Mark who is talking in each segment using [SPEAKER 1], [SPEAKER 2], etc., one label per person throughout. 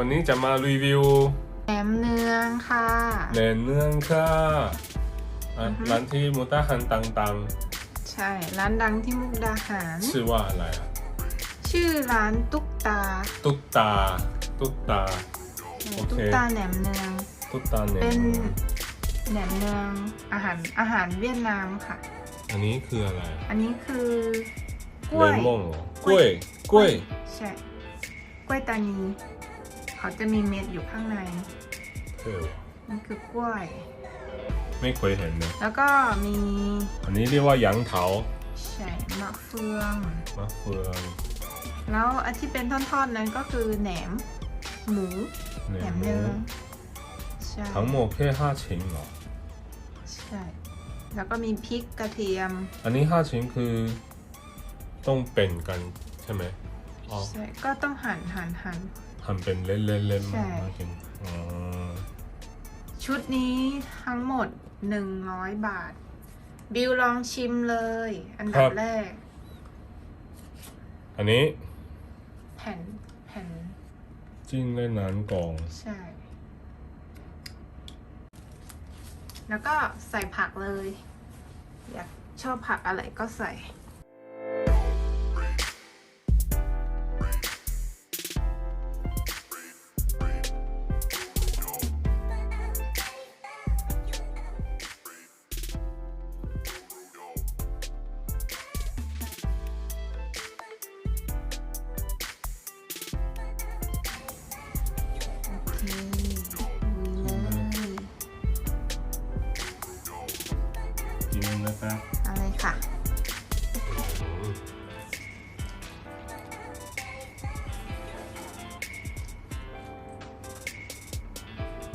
[SPEAKER 1] วันนี้จะมารีวิว
[SPEAKER 2] แหนมเนืองค่ะ
[SPEAKER 1] แหนมเนืองค่ะอะ
[SPEAKER 2] อือฮึ
[SPEAKER 1] ร้านที่มุตาฮันตัง
[SPEAKER 2] ใช่ ร้านดังที่มุกดาหาร
[SPEAKER 1] ๆชื่อว่าอะไรอะ
[SPEAKER 2] ชื่อร้านตุ๊กตา
[SPEAKER 1] ตุ๊กตา ตุ๊กตาโอเค
[SPEAKER 2] ตุ๊กตาแหนมเนือง
[SPEAKER 1] ตุ๊กตาแหนม
[SPEAKER 2] เป็น
[SPEAKER 1] เนือง
[SPEAKER 2] แหนมเนืองอาหารอาหารเวียดนามค่ะ
[SPEAKER 1] อันนี้คืออะไร
[SPEAKER 2] อันนี้คือกล้
[SPEAKER 1] เล
[SPEAKER 2] วย
[SPEAKER 1] มอนเหรอกล้วย กล้วย
[SPEAKER 2] ใช่ กล้วยตานี เขาจะมีเม็ดอยู่ข้างใน
[SPEAKER 1] เออ
[SPEAKER 2] นี่คือกล้วย
[SPEAKER 1] ไม่เคยเห็นเลย
[SPEAKER 2] แล้วก็มี
[SPEAKER 1] อันนี้เรียกว่าหยางเถา
[SPEAKER 2] ใช่มะเฟือง
[SPEAKER 1] มะเฟือง
[SPEAKER 2] แล้วอันที่เป็นท่อนๆนั้นก็คือแหนมหมู
[SPEAKER 1] แหน
[SPEAKER 2] แหน
[SPEAKER 1] ม
[SPEAKER 2] ม
[SPEAKER 1] เนื
[SPEAKER 2] เนื
[SPEAKER 1] อ
[SPEAKER 2] องงใช่
[SPEAKER 1] ทั้งหมดแค่ห้าชิ้นเหรอ
[SPEAKER 2] ใช่ แล้วก็มีพริกกระเทียม
[SPEAKER 1] อันนี้ห้าชิ้นคือต้องเป็นกันใช่ไหมอ๋อ
[SPEAKER 2] ใช่ ก็ต้องหั่นหั่นหั่น
[SPEAKER 1] ทำเป็นเล่นๆๆ
[SPEAKER 2] ใช่
[SPEAKER 1] มามากินอ๋อ
[SPEAKER 2] ชุดนี้ทั้งหมด100บาท บิวลองชิมเลย อันดับแรก
[SPEAKER 1] อันนี้
[SPEAKER 2] แผ่นแผ่น
[SPEAKER 1] จิ้งเล่นน้ำกอง
[SPEAKER 2] ใช่ แล้วก็ใส่ผักเลย อยากชอบผักอะไรก็ใส่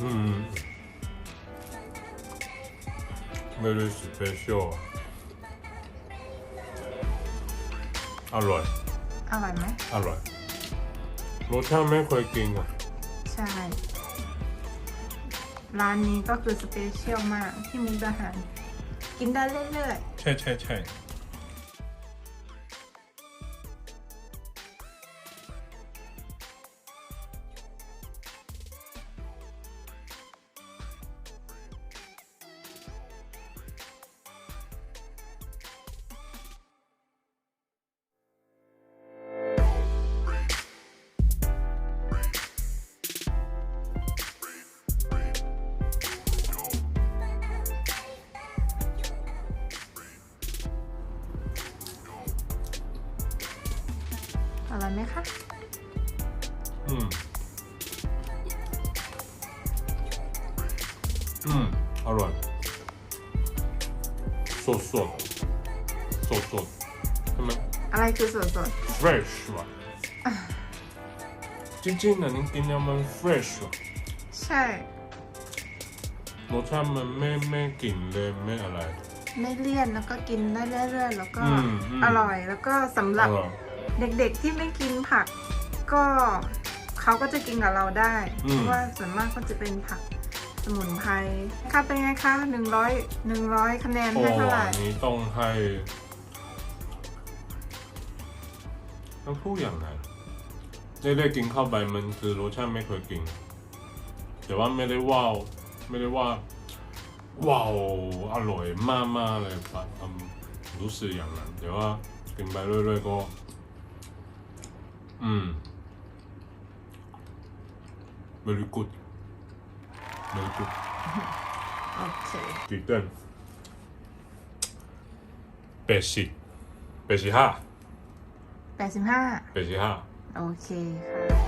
[SPEAKER 2] อื
[SPEAKER 1] ม very special อร่อย
[SPEAKER 2] อร่อยไหม
[SPEAKER 1] อร่อย รสชาติไม่เคยกินอะ
[SPEAKER 2] ใช่ ร้านนี้ก็คือสเปเชียลมากที่มุกดาหาร กินได้เรื่อย
[SPEAKER 1] ใช่ใช่ใช่
[SPEAKER 2] ไหมคะ
[SPEAKER 1] อืม อืม อร่อย สดสดสดสดใช่ไหม
[SPEAKER 2] อะไรคือสดสด
[SPEAKER 1] fresh ว่ะจริงๆนะนี่กินแล้วมัน fresh ว่ะ
[SPEAKER 2] ๆใช่
[SPEAKER 1] รสชาติมันไม่ไม่กลิ่นเลยไม่อะไร
[SPEAKER 2] ไม่เลี่ยนแล้วก็กินได้เรื่อยๆแล้วก็
[SPEAKER 1] อืมอืม
[SPEAKER 2] อร่อยแล้วก็สำห
[SPEAKER 1] อ
[SPEAKER 2] รับ
[SPEAKER 1] ร่อย
[SPEAKER 2] เด็กๆที่ไม่กินผัก ก็เขาก็จะกินกับเราได้
[SPEAKER 1] อืม
[SPEAKER 2] เพราะว่าส่วนมากก็จะเป็นผักสมุนไพรค่ะเป็นไงคะหนึ่งร้อยหนึ่งร้อยคะแนน
[SPEAKER 1] โอ้
[SPEAKER 2] ให้เท่าไหร่
[SPEAKER 1] อันนี้ต้องให้ต้องพูดอย่างไรได้ๆกินเข้าไปมันคือรสชาติไม่เคยกิน แต่ว่าไม่ได้ว้าว ไม่ได้ว่า ว้าว อร่อยมากมากๆเลยแบบอืมรู้สึกอย่างนั้น แต่ว่ากินไปเรื่อยๆก็ อืม very good very good
[SPEAKER 2] โอเค
[SPEAKER 1] กี่เต้นแปดสิบแปดสิบห้า
[SPEAKER 2] แปดสิบห้า
[SPEAKER 1] แปดสิบห้า
[SPEAKER 2] โอเคค่ะ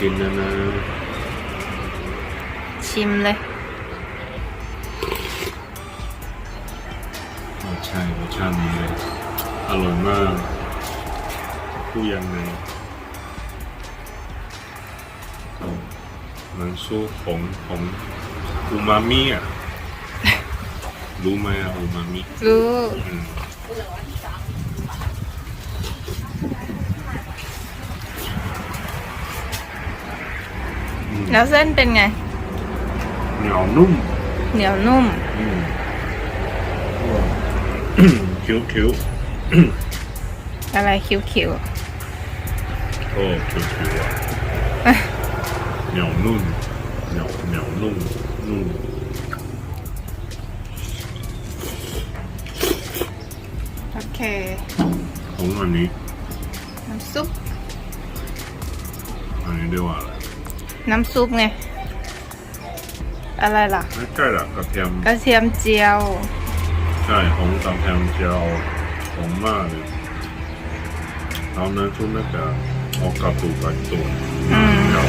[SPEAKER 1] กินแล้วนะ
[SPEAKER 2] ชิมเลย
[SPEAKER 1] ใช่รสชาตินี้เลย อร่อยมากพูดยังไงมันสู้ของของอูมามิอะ รู้ไหมอะอูมามิ
[SPEAKER 2] รู้
[SPEAKER 1] อืมอืม
[SPEAKER 2] แล้วเส้นเป็นไง
[SPEAKER 1] เหนียวนุ่ม
[SPEAKER 2] เหนียวนุ่ม
[SPEAKER 1] อืมคิ้วคิ้ว
[SPEAKER 2] อะไรคิ้ว
[SPEAKER 1] โอ้คิ้วคิ้วอะเหนียวนุ่มเหนียวเหนียวนุ่มนุ่ม
[SPEAKER 2] ๆโอเค
[SPEAKER 1] ของอันนี้
[SPEAKER 2] น้ำซุป
[SPEAKER 1] อันนี้เรียกว่าอะไร
[SPEAKER 2] น้ำซุปไง อะไรล่ะ
[SPEAKER 1] ไม่ใช่หรอกกระเทียม
[SPEAKER 2] กระเทียมเจียว
[SPEAKER 1] ใช่ของกระเทียมเจียวผมมากเลยเอาเน้ำชุบน่าจะเอากระปุกไปตุ๋นอืมว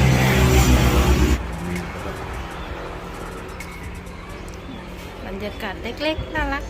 [SPEAKER 2] บรรยากาศเล็กๆ น่ารัก